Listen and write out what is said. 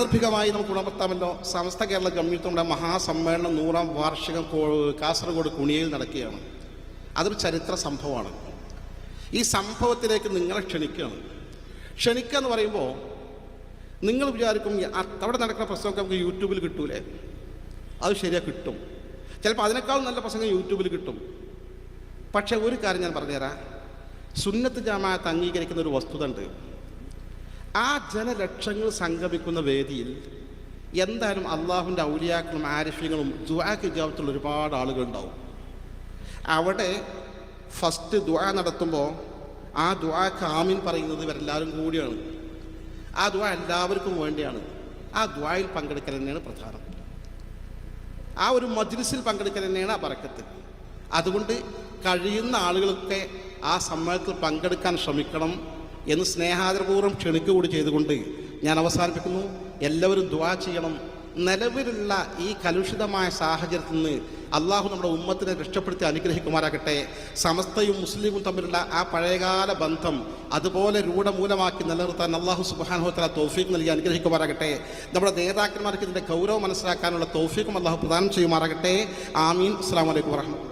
സാന്ദർഭികമായി നമുക്ക് ഉണർത്താമല്ലോ സമസ്ത കേരള കമ്മ്യൂണിറ്റിയുടെ മഹാസമ്മേളനം നൂറാം വാർഷികം കാസർഗോഡ് കുണിയയിൽ നടക്കുകയാണ്. അതൊരു ചരിത്ര സംഭവമാണ്. ഈ സംഭവത്തിലേക്ക് നിങ്ങളെ ക്ഷണിക്കുകയാണ്. ക്ഷണിക്കുക എന്ന് പറയുമ്പോൾ നിങ്ങൾ വിചാരിക്കും അവിടെ നടക്കുന്ന പ്രസംഗമൊക്കെ നമുക്ക് യൂട്യൂബിൽ കിട്ടൂലേ? അത് ശരിയാ കിട്ടും. ചിലപ്പോൾ അതിനേക്കാൾ നല്ല പ്രസംഗം യൂട്യൂബിൽ കിട്ടും. പക്ഷേ ഒരു കാര്യം ഞാൻ പറഞ്ഞുതരാം. സുന്നത്ത് ജമാഅത്ത് അംഗീകരിക്കുന്ന ഒരു വസ്തുത ഉണ്ട്. ആ ജനലക്ഷങ്ങൾ സംഗമിക്കുന്ന വേദിയിൽ എന്തായാലും അള്ളാഹുവിന്റെ ഔലിയാക്കളും ആരിഫ്യങ്ങളും ദുആക്ക് ജാപത്തുള്ള ഒരുപാട് ആളുകളുണ്ടാവും. അവിടെ ഫസ്റ്റ് ദുആ നടത്തുമ്പോൾ ആ ദുആക്ക് ആമീൻ പറയുന്നത് ഇവരെല്ലാവരും കൂടിയാണ്. ആ ദുആ എല്ലാവർക്കും വേണ്ടിയാണ്. ആ ദുആയിൽ പങ്കെടുക്കൽ തന്നെയാണ് പ്രധാനം. ആ ഒരു മജ്ലിസിൽ പങ്കെടുക്കൽ തന്നെയാണ് ആ പറക്കത്ത് അതുകൊണ്ട് കഴിയുന്ന ആളുകളൊക്കെ ആ സമ്മേളനത്തിൽ പങ്കെടുക്കാൻ ശ്രമിക്കണം. എന്ന് സ്നേഹാദരപൂർവം ക്ഷണിക്കുകൂടി ചെയ്തുകൊണ്ട് ഞാൻ അവസാനിപ്പിക്കുന്നു. എല്ലാവരും ദുആ ചെയ്യണം. നിലവിലുള്ള ഈ കലുഷിതമായ സാഹചര്യത്തിൽ നിന്ന് അള്ളാഹു നമ്മുടെ ഉമ്മത്തിനെ രക്ഷപ്പെടുത്തി അനുഗ്രഹിക്കുമാരാകട്ടെ സമസ്തയും മുസ്ലിമും തമ്മിലുള്ള ആ പഴയകാല ബന്ധം അതുപോലെ രൂഢമൂലമാക്കി നിലനിർത്താൻ അള്ളാഹു സുബാനുഹത്തല തോഫീഖ് നൽകി അനുഗ്രഹിക്കുമാരാകട്ടെ നമ്മുടെ നേതാക്കന്മാർക്ക് ഇതിന്റെ ഗൗരവം മനസ്സിലാക്കാനുള്ള തോഫീഖും അള്ളാഹു പ്രദാനം ചെയ്യുമാറാകട്ടെ. ആമീൻ. അസ്സാം വലൈക്കും വാഹമത്തുള്ള